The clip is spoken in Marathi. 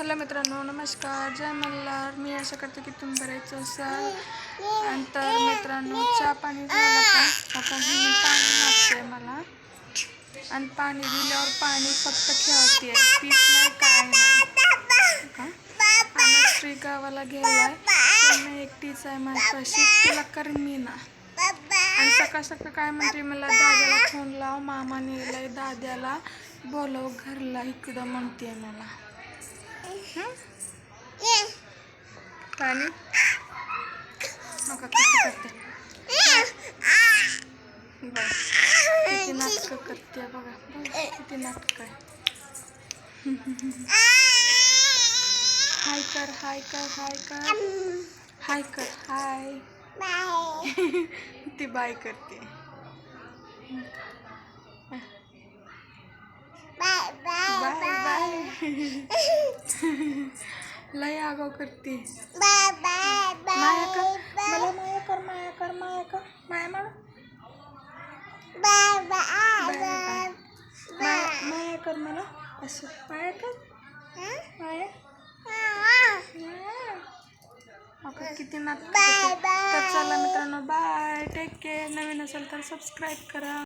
हॅलो मित्रांनो नमस्कार. जय मल्हार. मी आशा करते की तुम्ही बरेच असाल. आणि तर मित्रांनो चहा पाणी झालं का? आता ही पाणी मागते मला. आणि पाणी दिल्यावर पाणी फक्त खेळते पीत नाही काय नाही. का आणि श्री गावाला गेलाय. त्यांना एकटीच आहे माझ्यापाशी. तिला करमी ना. आणि सकाळ सकाळ काय म्हणते मला दाद्याला फोन लाव. मामाने येलाय दाद्याला बोलव घरला इकडं म्हणते मला. आणि नका कसं करते बघ किती नाटकं करते बघा बघ किती नाटकं आहे हाय कर हाय कर हाय कर हाय कर हाय ती बाय करते बाय बाय लय आगाव करते. माया कर मला माया कर माया कर माया कर. माया म्हण बाय बाय माया माया कर मला. असं. माया कर. माया. अगं किती नाटक तर चला मित्रांनो बाय. टेक केअर नवीन असेल तर सबस्क्राईब करा.